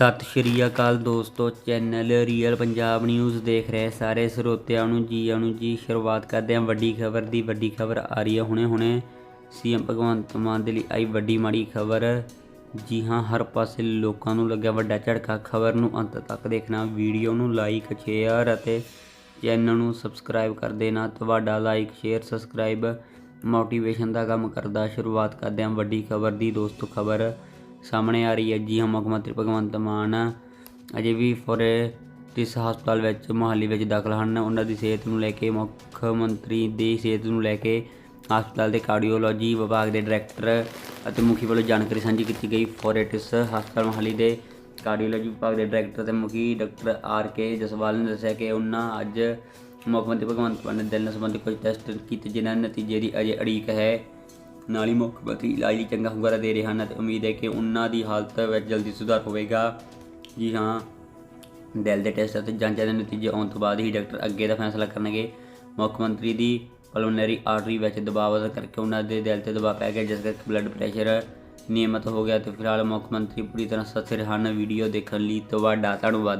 ਸਤਿ ਸ਼੍ਰੀ ਅਕਾਲ ਦੋਸਤੋ, channel real Punjab news ਦੇਖ ਰਹੇ ਸਾਰੇ ਸਰੋਤਿਆਂ ਨੂੰ ਜੀ ਆਇਆਂ ਜੀ, ਸ਼ੁਰੂਆਤ ਕਰਦੇ ਹਾਂ ਵੱਡੀ ਖਬਰ ਦੀ। ਵੱਡੀ ਖਬਰ ਆ ਰਹੀ ਹੈ ਹੁਣੇ ਹੁਣੇ। ਸੀਐਮ ਭਗਵੰਤ ਮਾਨ ਦੇ ਲਈ ਆਈ ਵੱਡੀ ਮਾੜੀ ਖਬਰ। ਜੀ ਹਾਂ, ਹਰ ਪਾਸੇ ਲੋਕਾਂ ਨੂੰ ਲੱਗਿਆ ਵੱਡਾ ਝਟਕਾ ਖਬਰ ਨੂੰ ਅੰਤ ਤੱਕ ਦੇਖਣਾ, ਵੀਡੀਓ ਨੂੰ ਲਾਈਕ ਸ਼ੇਅਰ ਅਤੇ ਚੈਨਲ ਨੂੰ ਸਬਸਕ੍ਰਾਈਬ ਕਰ ਦੇਣਾ। ਤੁਹਾਡਾ ਲਾਈਕ ਸ਼ੇਅਰ ਸਬਸਕ੍ਰਾਈਬ ਮੋਟੀਵੇਸ਼ਨ ਦਾ ਕੰਮ ਕਰਦਾ। ਸ਼ੁਰੂਆਤ ਕਰਦੇ ਹਾਂ ਵੱਡੀ ਖਬਰ ਦੀ ਦੋਸਤੋ, ਖਬਰ ਸਾਹਮਣੇ ਆ ਰਹੀ ਹੈ ਜੀ ਹਾਂ ਮੁੱਖ ਮੰਤਰੀ ਭਗਵੰਤ ਮਾਨ। ਅਜੇ ਵੀ ਫੋਰਟਿਸ ਹਸਪਤਾਲ ਵਿੱਚ ਮੁਹਾਲੀ ਵਿੱਚ ਦਾਖਲ ਹਨ। ਉਹਨਾਂ ਦੀ ਸਿਹਤ ਨੂੰ ਲੈ ਕੇ ਮੁੱਖ ਮੰਤਰੀ ਦੀ ਸਿਹਤ ਨੂੰ ਲੈ ਕੇ ਹਸਪਤਾਲ ਦੇ ਕਾਰਡੀਓਲੋਜੀ ਵਿਭਾਗ ਦੇ ਡਾਇਰੈਕਟਰ ਅਤੇ ਮੁਖੀ ਵੱਲੋਂ ਜਾਣਕਾਰੀ ਸਾਂਝੀ ਕੀਤੀ ਗਈ। ਫੋਰੇਟਿਸ ਹਸਪਤਾਲ ਮੁਹਾਲੀ ਦੇ ਕਾਰਡੀਓਲੋਜੀ ਵਿਭਾਗ ਦੇ ਡਾਇਰੈਕਟਰ ਅਤੇ ਮੁਖੀ ਡਾਕਟਰ ਆਰ ਕੇ ਜਸਵਾਲ ਨੇ ਦੱਸਿਆ ਕਿ ਉਹਨਾਂ ਅੱਜ ਮੁੱਖ ਮੰਤਰੀ ਭਗਵੰਤ ਮਾਨ ਨੇ ਦਿਲ ਨਾਲ ਸੰਬੰਧਿਤ ਕੁਝ ਟੈਸਟ ਕੀਤੇ, ਜਿਨ੍ਹਾਂ ਨਤੀਜੇ ਦੀ ਅਜੇ ਅੜੀਕ ਹੈ। ਨਾਲ ਹੀ ਮੁੱਖ ਮੰਤਰੀ ਇਲਾਜ ਲਈ ਚੰਗਾ ਹੁੰਗਾਰਾ ਦੇ ਰਹੇ ਹਨ ਅਤੇ ਉਮੀਦ ਹੈ ਕਿ ਉਹਨਾਂ ਦੀ ਹਾਲਤ ਵਿੱਚ ਜਲਦੀ ਸੁਧਾਰ ਹੋਵੇਗਾ। ਜੀ ਹਾਂ ਦਿਲ ਦੇ ਟੈਸਟ ਅਤੇ ਜਾਂਚਾਂ ਦੇ ਨਤੀਜੇ ਆਉਣ ਤੋਂ ਬਾਅਦ ਹੀ ਡਾਕਟਰ ਅੱਗੇ ਦਾ ਫੈਸਲਾ ਕਰਨਗੇ। ਮੁੱਖ ਮੰਤਰੀ ਦੀ ਪਲਮੋਨਰੀ ਆਰਟਰੀ ਵਿੱਚ ਦਬਾਅ ਵਧਣ ਕਰਕੇ ਉਹਨਾਂ ਦੇ ਦਿਲ ਤੇ ਦਬਾਅ ਪੈ ਗਿਆ, ਜਿਸ ਕਰਕੇ ਬਲੱਡ ਪ੍ਰੈਸ਼ਰ ਨਿਯਮਤ ਹੋ ਗਿਆ ਤੇ ਫਿਲਹਾਲ ਮੁੱਖ ਮੰਤਰੀ ਪੂਰੀ ਤਰ੍ਹਾਂ ਸਥਿਰ ਹਨ। ਵੀਡੀਓ ਦੇਖਣ ਲਈ ਤੁਹਾਡਾ ਧੰਨਵਾਦ।